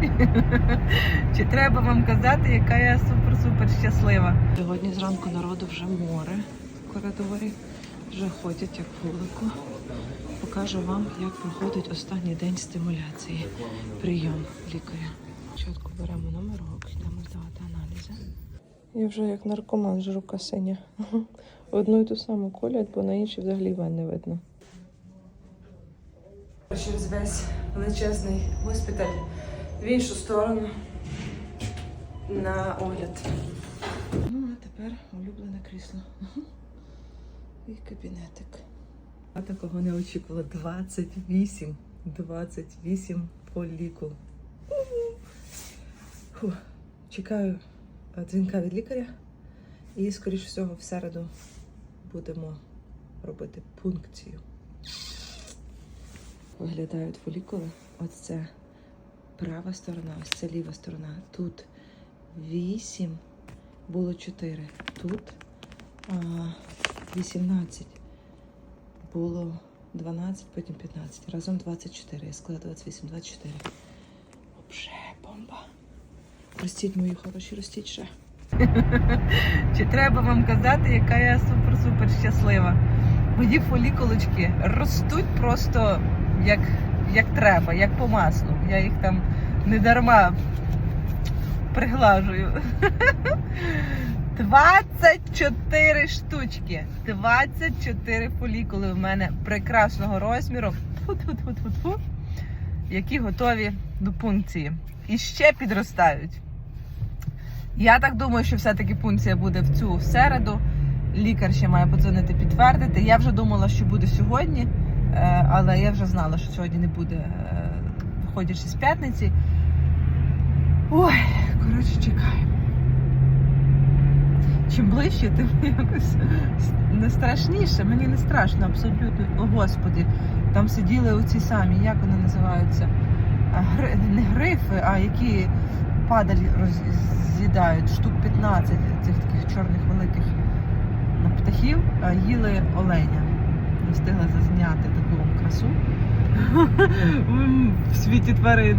Чи треба вам казати, яка я супер-супер щаслива? Сьогодні зранку народу вже море в коридорі. Вже ходять як вулику. Покажу вам, як проходить останній день стимуляції. Прийом лікаря. Спочатку беремо номерок, йдемо здавати аналізи. Я вже як наркоман жру касиня. Одну і ту саму колять, бо на іншій взагалі вен не видно. Через весь величезний госпіталь в іншу сторону на огляд. Ну, а тепер улюблене крісло. І кабінетик. Я такого не очікувала. 28. 28 по ліку. Фу. Чекаю е, дзвінка від лікаря. І, скоріш всього, в середу будемо робити пункцію. Виглядають фолікули. Ось це права сторона, ось це ліва сторона. Тут 8, було 4. Тут а, 18. Було 12, потім 15. Разом 24. Я склала 28, 24. Вже бомба. Ростіть мої хороші, ростіть ще. Чи треба вам казати, яка я супер-супер щаслива? Мої фолікулочки ростуть просто як, як треба, як по маслу. Я їх там не дарма приглажую. 24 штучки. 24 фолікули в мене прекрасного розміру. Тьфу-тьфу-тьфу-тьфу. Які готові до пункції. І ще підростають. Я так думаю, що все-таки пункція буде в цю середу. Лікар ще має подзвонити підтвердити. Я вже думала, що буде сьогодні, але я вже знала, що сьогодні не буде, е, виходячи з п'ятниці. Ой, коротше, чекаємо. Чим ближче, тим якось не страшніше. Мені не страшно, абсолютно. О, Господи, там сиділи оці самі, як вони називаються? Гри... Не грифи, а які падаль роз'їдають, штук 15 цих таких чорних великих птахів, їли оленя. Встигла зазняти таку красу в світі тварин.